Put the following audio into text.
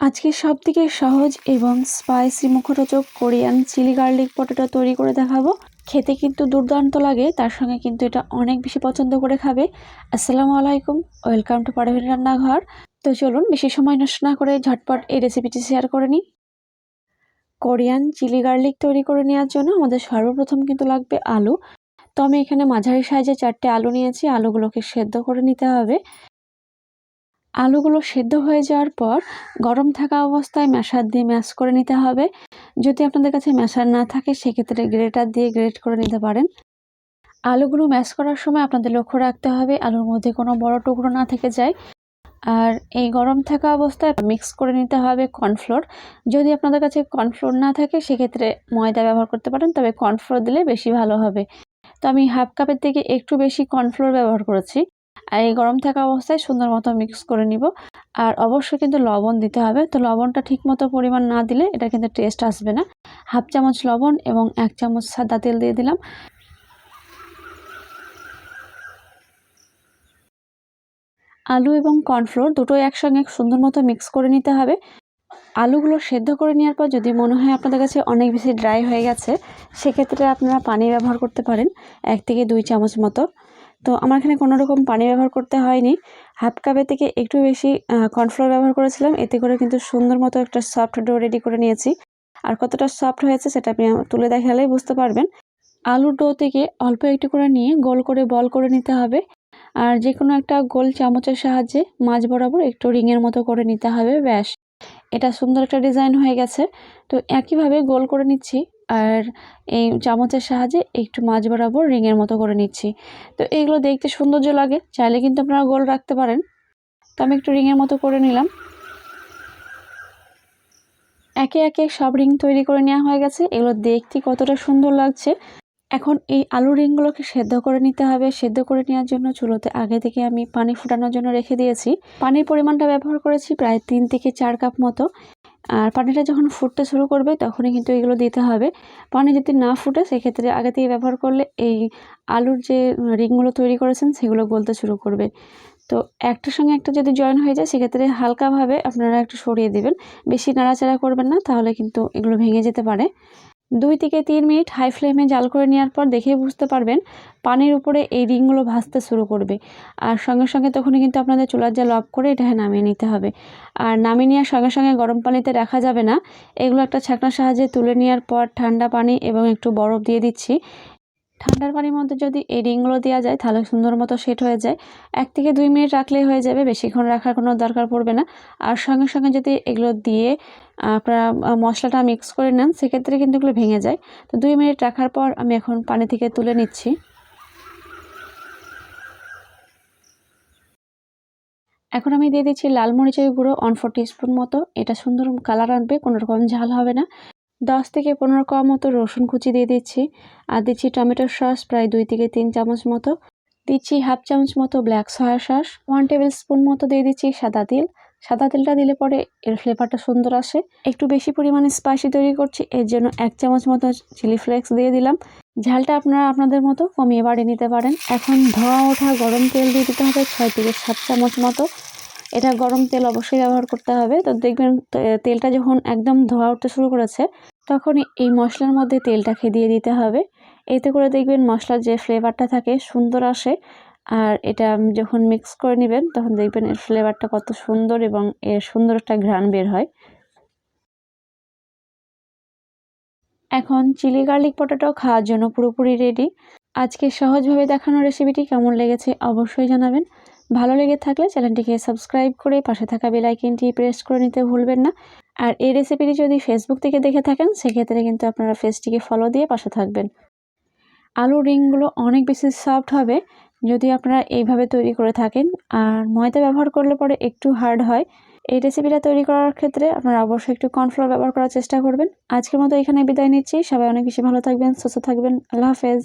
আজকে সব থেকে সহজ এবং স্পাইসি মুখরোচক কোরিয়ান চিলি গার্লিক পটেটো তৈরি করে দেখাবো। খেতে কিন্তু দুর্দান্ত লাগে, তার সঙ্গে কিন্তু এটা অনেক বেশি পছন্দ করে খাবে। আসসালামু আলাইকুম, ওয়েলকাম টু পারভিন রান্নাঘর। তো চলুন, বেশি সময় নষ্ট না করে ঝটপট এই রেসিপিটি শেয়ার করে নিই। কোরিয়ান চিলি গার্লিক তৈরি করে নেওয়ার জন্য আমাদের সর্বপ্রথম কিন্তু লাগবে আলু। তো আমি এখানে মাঝারি সাইজে চারটে আলু নিয়েছি, আলুগুলোকে সেদ্ধ করে নিতে হবে। আলুগুলো সেদ্ধ হয়ে যাওয়ার পর গরম থাকা অবস্থায় ম্যাশার দিয়ে ম্যাশ করে নিতে হবে। যদি আপনাদের কাছে ম্যাশার না থাকে, সেক্ষেত্রে গ্রেটার দিয়ে গ্রেট করে নিতে পারেন। আলুগুলো ম্যাশ করার সময় আপনাদের লক্ষ্য রাখতে হবে, আলুর মধ্যে কোনো বড় টুকরো না থেকে যায়। আর এই গরম থাকা অবস্থায় মিক্স করে নিতে হবে কর্নফ্লোর। যদি আপনাদের কাছে কর্নফ্লোর না থাকে, সেক্ষেত্রে ময়দা ব্যবহার করতে পারেন, তবে কর্নফ্লোর দিলে বেশি ভালো হবে। তো আমি হাফ কাপের থেকে একটু বেশি কর্নফ্লোর ব্যবহার করেছি। আর এই গরম থাকা অবস্থায় সুন্দর মতো মিক্স করে নিব। আর অবশ্যই কিন্তু লবণ দিতে হবে। তো লবণটা ঠিক মতো পরিমাণ না দিলে এটা কিন্তু টেস্ট আসবে না। হাফ চামচ লবণ এবং এক চামচ সাদা তেল দিয়ে দিলাম। আলু এবং কর্নফ্লোর দুটোই একসঙ্গে সুন্দর মতো মিক্স করে নিতে হবে। আলুগুলো সেদ্ধ করে নেওয়ার পর যদি মনে হয় আপনাদের কাছে অনেক বেশি ড্রাই হয়ে গেছে, সেক্ষেত্রে আপনারা পানি ব্যবহার করতে পারেন। এক থেকে দুই চামচ মতো। তো আমার এখানে কোনো রকম পানি ব্যবহার করতে হয়নি। হাফ কাপের থেকে একটু বেশি কর্নফ্লোর ব্যবহার করেছিলাম। এতে করে কিন্তু সুন্দর মতো একটা সফট ডো রেডি করে নিয়েছি। আর কতটা সফট হয়েছে সেটা আপনি তুলে দেখালেই বুঝতে পারবেন। আলুর ডো থেকে অল্প একটু করে নিয়ে গোল করে বল করে নিতে হবে। আর যে কোনো একটা গোল চামচের সাহায্যে মাছ বরাবর একটু রিংয়ের মতো করে নিতে হবে, ব্যাস। এটা সুন্দর একটা ডিজাইন হয়ে গেছে। তো একইভাবে গোল করে নিচ্ছি। আর এই চামচের সাহায্যে একটু মাছ বরাবর রিংয়ের মতো করে নিচ্ছি। তো এইগুলো দেখতে সৌন্দর্য লাগে, চাইলে কিন্তু আপনারা গোল রাখতে পারেন। তো আমি একটু রিংয়ের মতো করে নিলাম। একে একে সব রিং তৈরি করে নেওয়া হয়ে গেছে। এগুলো দেখতে কতটা সুন্দর লাগছে। এখন এই আলু রিংগুলোকে সেদ্ধ করে নিতে হবে। সেদ্ধ করে নেওয়ার জন্য চুলোতে আগে থেকে আমি পানি ফুটানোর জন্য রেখে দিয়েছি। পানির পরিমাণটা ব্যবহার করেছি প্রায় তিন থেকে চার কাপ মতো। আর পানিটা যখন ফুটতে শুরু করবে তখনই কিন্তু এগুলো দিতে হবে। পানি যদি না ফুটে সেক্ষেত্রে আগে থেকে ব্যবহার করলে এই আলুর যে রিংগুলো তৈরি করেছেন সেগুলো গলতে শুরু করবে। তো একটার সঙ্গে একটা যদি জয়েন হয়ে যায় সেক্ষেত্রে হালকাভাবে আপনারা একটু সরিয়ে দেবেন। বেশি নাড়াচাড়া করবেন না, তাহলে কিন্তু এগুলো ভেঙে যেতে পারে। দুই থেকে তিন মিনিট হাই ফ্লেমে জাল করে নেওয়ার পর দেখেই বুঝতে পারবেন পানির উপরে এই রিংগুলো ভাজতে শুরু করবে। আর সঙ্গে সঙ্গে তখনই কিন্তু আপনাদের চুলার জাল অফ করে এটা নামিয়ে নিতে হবে। আর নামিয়ে নেওয়ার সঙ্গে সঙ্গে গরম পানিতে রাখা যাবে না। এগুলো একটা ছাকনার সাহায্যে তুলে নেওয়ার পর ঠান্ডা পানি এবং একটু বরফ দিয়ে দিচ্ছি। ঠান্ডার পানির মধ্যে যদি এই রিংগুলো দেওয়া যায়, তাহলে সুন্দর মতো সেট হয়ে যায়। এক থেকে দুই মিনিট রাখলেই হয়ে যাবে, বেশিক্ষণ রাখার কোনো দরকার পড়বে না। আর সঙ্গে সঙ্গে যদি এগুলো দিয়ে আপনারা মশলাটা মিক্স করে নেন, সেক্ষেত্রে কিন্তু এগুলো ভেঙে যায়। তো দুই মিনিট রাখার পর আমি এখন পানি থেকে তুলে নিচ্ছি। এখন আমি দিয়ে দিচ্ছি লাল মরিচের গুঁড়ো, ওয়ান ফোর স্পুন মতো। এটা সুন্দর কালার আনবে, কোনো রকম ঝাল হবে না। দশ থেকে পনেরো কোয়া মতো রসুন কুচি দিয়ে দিচ্ছি, আর দিচ্ছি টমেটোর সস প্রায় দুই থেকে তিন চামচ মতো। দিচ্ছি হাফ চামচ মতো black soya sauce one tablespoon মতো দিয়ে দিচ্ছি সাদা তিল। সাদা তেলটা দিলে পরে এর ফ্লেভারটা সুন্দর আসে। একটু বেশি পরিমাণে স্পাইসি তৈরি করছি, এর জন্য এক চামচ মতো চিলি ফ্লেক্স দিয়ে দিলাম। ঝালটা আপনারা আপনাদের মতো কমিয়ে বাড়িয়ে নিতে পারেন। এখন ধোয়া ওঠা গরম তেল দিয়ে দিতে হবে ছয় থেকে সাত চামচ মতো। এটা গরম তেল অবশ্যই ব্যবহার করতে হবে। তো দেখবেন তেলটা যখন একদম ধোয়া উঠতে শুরু করেছে তখনই এই মশলার মধ্যে তেলটাকে দিয়ে দিতে হবে। এতে করে দেখবেন মশলার যে ফ্লেভারটা থাকে সুন্দর আসে। আর এটা যখন মিক্স করে নেবেন, তখন দেখবেন এর ফ্লেভারটা কত সুন্দর এবং এর সুন্দর একটা ঘ্রাণ বের হয়। এখন চিলি গার্লিক পটেটো খাওয়ার জন্য পুরোপুরি রেডি আজকে সহজভাবে দেখানো রেসিপিটি কেমন লেগেছে অবশ্যই জানাবেন। ভালো লেগে থাকলে চ্যানেলটিকে সাবস্ক্রাইব করে পাশে থাকা বেলাইকিনটি প্রেস করে নিতে ভুলবেন না। আর এই রেসিপিটি যদি ফেসবুক থেকে দেখে থাকেন, সেক্ষেত্রে কিন্তু আপনারা ফেসটিকে ফলো দিয়ে পাশে থাকবেন। আলু রিংগুলো অনেক বেশি সফট হবে যদি আপনারা এইভাবে তৈরি করে থাকেন। আর ময়দা ব্যবহার করলে পরে একটু হার্ড হয়। এই রেসিপিটা তৈরি করার ক্ষেত্রে আপনারা অবশ্যই একটু কর্নফ্লোর ব্যবহার করার চেষ্টা করবেন। আজকের মতো এখানে বিদায় নিচ্ছি। সবাই অনেক বেশি ভালো থাকবেন, সুস্থ থাকবেন। আল্লাহ হাফেজ।